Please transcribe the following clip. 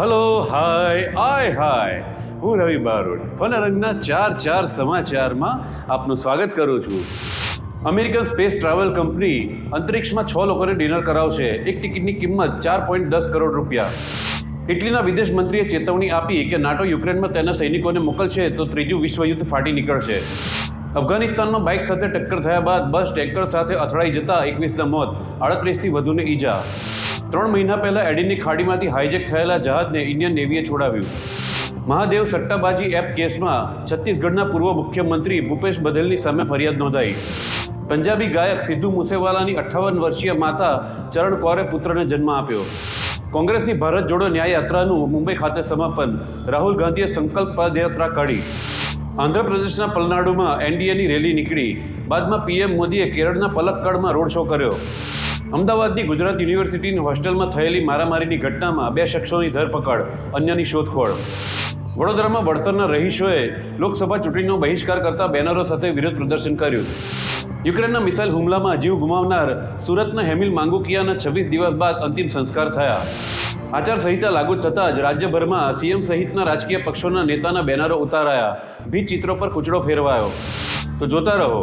Hello hi આય હાય હું રવિ Barot fun રંગના ચાર ચાર સમાચારમાં આપનું સ્વાગત કરું છું. અમેરિકન સ્પેસ ટ્રાવેલ કંપની અંતરિક્ષમાં છ લોકોને ડિનર કરાવશે. એક ટિકિટની કિંમત ચાર પોઈન્ટ દસ કરોડ રૂપિયા. ઇટલીના વિદેશ મંત્રીએ ચેતવણી આપી કે નાટો યુક્રેનમાં તેના સૈનિકોને મોકલશે તો ત્રીજું વિશ્વયુદ્ધ ફાટી નીકળશે. અફઘાનિસ્તાનમાં બાઇક સાથે ટક્કર થયા બાદ બસ ટેન્કર સાથે અથડાઈ જતા એકવીસના મોત, આડત્રીસથી વધુને ઈજા. ત્રણ મહિના પહેલા એડિનની ખાડીમાંથી હાઇજેક થયેલા જહાજને ઇન્ડિયન નેવીએ છોડાવ્યું. મહાદેવ સટ્ટાબાજી એપ કેસમાં છત્તીસગઢના પૂર્વ મુખ્યમંત્રી ભૂપેશ બધેલની સામે ફરિયાદ નોંધાઈ. પંજાબી ગાયક સિદ્ધુ મુસેવાલાની અઠ્ઠાવન વર્ષીય માતા ચરણ કૌરે પુત્રને જન્મ આપ્યો. કોંગ્રેસની ભારત જોડો ન્યાય યાત્રાનું મુંબઈ ખાતે સમાપન. રાહુલ ગાંધીએ સંકલ્પ પદયાત્રા કાઢી. આંધ્રપ્રદેશના પલનાડુમાં એનડીએની રેલી નીકળી. બાદમાં પીએમ મોદીએ કેરળના પલક્કડમાં રોડ શો કર્યો. અમદાવાદની ગુજરાત યુનિવર્સિટીની હોસ્ટેલમાં થયેલી મારામારીની ઘટનામાં બે શખ્સોની ધરપકડ, અન્યની શોધખોળ. વડોદરામાં વડસરના રહીશોએ લોકસભા ચૂંટણીનો બહિષ્કાર કરતા બેનરો સાથે વિરોધ પ્રદર્શન કર્યું. યુક્રેનના મિસાઇલ હુમલામાં જીવ ગુમાવનાર સુરતના હેમિલ માંગુકિયાના છવ્વીસ દિવસ બાદ અંતિમ સંસ્કાર થયા. આચારસંહિતા લાગુ થતાં જ રાજ્યભરમાં સીએમ સહિતના રાજકીય પક્ષોના નેતાના બેનરો ઉતારાયા. ભીત ચિત્રો પર કૂચડો ફેરવાયો. તો જોતા રહો